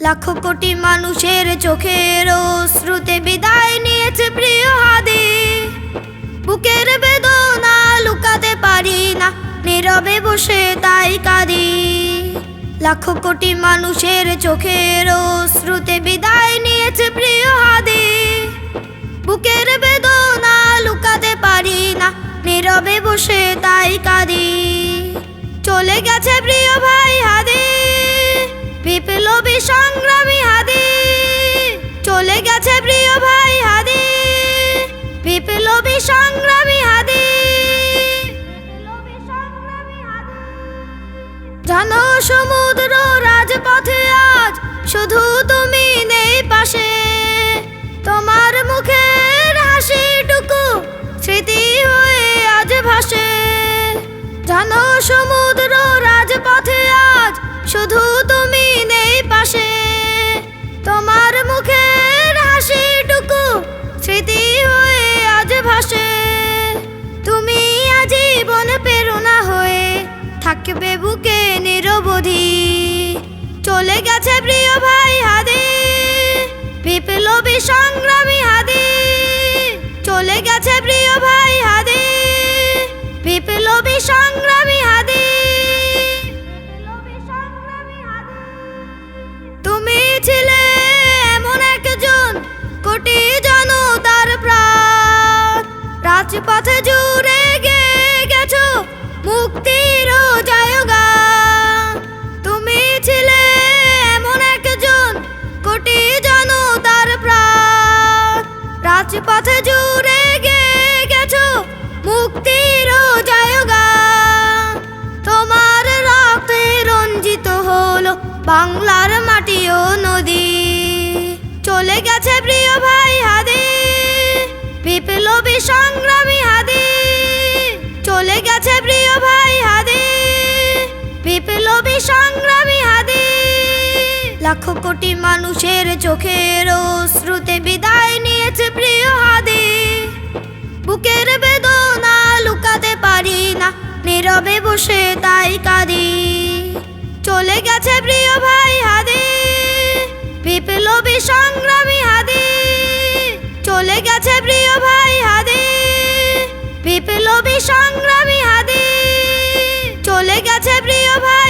লাখো কোটি মানুষের চোখের শ্রুতে বিদায় নিয়েছে প্রিয় হাদি। বুকের বেদনা লুকাতে পারি না, নীরবে বসে তাই কাঁদি। লাখো কোটি মানুষের চোখের শ্রুতে বিদায় নিয়েছে প্রিয় হাদি। বুকের বেদনা লুকাতে পারি না, নীরবে বসে তাই কাঁদি। চলে গেছে প্রিয় ভাই হাদি। বিপ্লবী সংগ্রামী হাদি। চলে গেছে প্রিয় ভাই হাদি। বিপ্লবী সংগ্রামী হাদি। জানো সমুদ্র রাজপথে আজ শুধু তুমি নেই পাশে। তোমার মুখের হাসিটুকু স্মৃতি হয়ে আজ ভাসে। জানো সমুদ্র রাজপথে আজ শুধু তুমি পাশে তোমার মুখের হাসিটুকু স্মৃতি হয়ে আজ ভাসে। তুমি আজীবন প্রেরণা হয়ে থাকবে বুকে নিরবধি। চলে গেছে প্রিয় ভাই হাদি, বিপ্লবী সংগ্রামী হাদি। চলে গেছে প্রিয় ভাই হাদি, বিপ্লবী সংগ্রামী হাদি। বাংলার মাটি ও নদী। চলে গেছে প্রিয় ভাই হাদি, বিপ্লবী সংগ্রামী হাদি। চলে গেছে প্রিয় ভাই হাদি, বিপ্লবী সংগ্রামী হাদি। লাখো কোটি মানুষের চোখের শ্রুতে বিদায় নিয়েছে প্রিয় হাদি। বুকের বেদনা লুকাতে পারি না, নীরবে বসে তাই কাঁদি। গেছে প্রিয় ভাই হাদি। বিপ্লবী সংগ্রামী হাদি। চলে গেছে প্রিয় ভাই হাদি। বিপ্লবী সংগ্রামী হাদি। চলে গেছে প্রিয় ভাই